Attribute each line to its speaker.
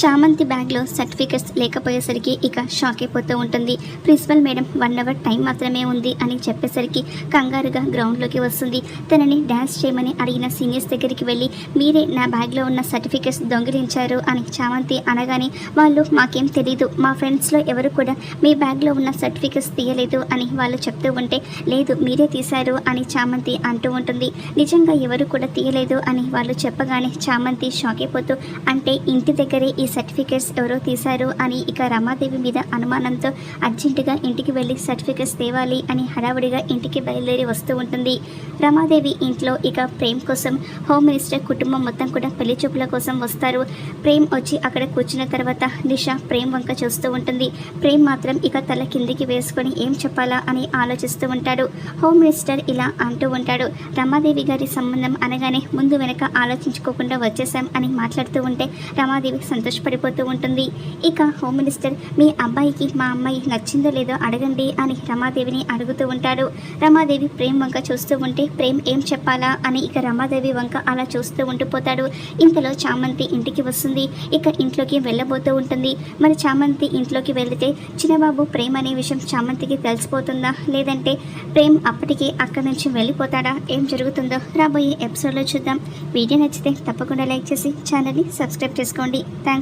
Speaker 1: చామంతి బ్యాగ్లో సర్టిఫికెట్స్ లేకపోయేసరికి ఇక షాక్ అయిపోతూ ఉంటుంది. Principal madam one hour time మాత్రమే ఉంది అని చెప్పేసరికి కంగారుగా గ్రౌండ్లోకి వస్తుంది. తనని డ్యాన్స్ చేయమని అడిగిన సీనియర్స్ దగ్గరికి వెళ్ళి మీరే నా బ్యాగ్లో ఉన్న సర్టిఫికెట్స్ దొంగిలించారు అని చామంతి అనగానే వాళ్ళు మాకేం తెలీదు. మా ఫ్రెండ్స్లో ఎవరు కూడా మీ బ్యాగ్లో ఉన్న సర్టిఫికెట్స్ తీయలేదు అని వాళ్ళు చెప్తూ ఉంటే లేదు మీరే తీశారు అని చామంతి అంటూ ఉంటుంది. నిజంగా ఎవరు కూడా తీయలేదు అని వాళ్ళు చెప్పగానే చామంతి షాక్ అయిపోతూ అంటే ఇంటి దగ్గరే ఈ ఈ సర్టిఫికేట్స్ ఎవరో తీశారు అని ఇక రమాదేవి మీద అనుమానంతో అర్జెంటుగా ఇంటికి వెళ్ళి సర్టిఫికేట్స్ తేవాలి అని హడావుడిగా ఇంటికి బయలుదేరి వస్తూ ఉంటుంది. రమాదేవి ఇంట్లో ఇక ప్రేమ్ కోసం హోమ్ మినిస్టర్ కుటుంబం మొత్తం కూడా పెళ్ళి చూపుల కోసం వస్తారు. ప్రేమ్ వచ్చి అక్కడ కూర్చున్న తర్వాత నిష ప్రేమ్ వంక చూస్తూ ఉంటుంది. ప్రేమ్ మాత్రం ఇక తల కిందికి వేసుకొని ఏం చెప్పాలా అని ఆలోచిస్తూ ఉంటాడు. హోమ్ మినిస్టర్ ఇలా అంటూ ఉంటాడు. రమాదేవి గారి సంబంధం అనగానే ముందు వెనక ఆలోచించుకోకుండా వచ్చేసాం అని మాట్లాడుతూ ఉంటే రమాదేవి సంతోషపడిపోతూ ఉంటుంది. ఇక హోమ్ మినిస్టర్ మీ అబ్బాయికి మా అమ్మాయి నచ్చిందో లేదో అడగండి అని రమాదేవిని అడుగుతూ ఉంటాడు. రమాదేవి ప్రేమ్ వంక చూస్తూ ఉంటే ప్రేమ్ ఏం చెప్పాలా అని ఇక రమాదేవి వంక అలా చూస్తూ ఉండిపోతాడు ఇంతలో చామంతి ఇంటికి వస్తుంది. ఇక ఇంట్లోకి వెళ్ళబోతూ ఉంటుంది. మరి చామంతి ఇంట్లోకి వెళితే చిన్నబాబు ప్రేమ్ అనే విషయం చామంతికి తెలిసిపోతుందా? లేదంటే ప్రేమ్ అప్పటికి అక్కడి నుంచి వెళ్ళిపోతాడా? ఏం జరుగుతుందో రాబోయే ఎపిసోడ్లో చూద్దాం. వీడియో నచ్చితే తప్పకుండా లైక్ చేసి ఛానల్ని సబ్స్క్రైబ్ చేసుకోండి. Thanks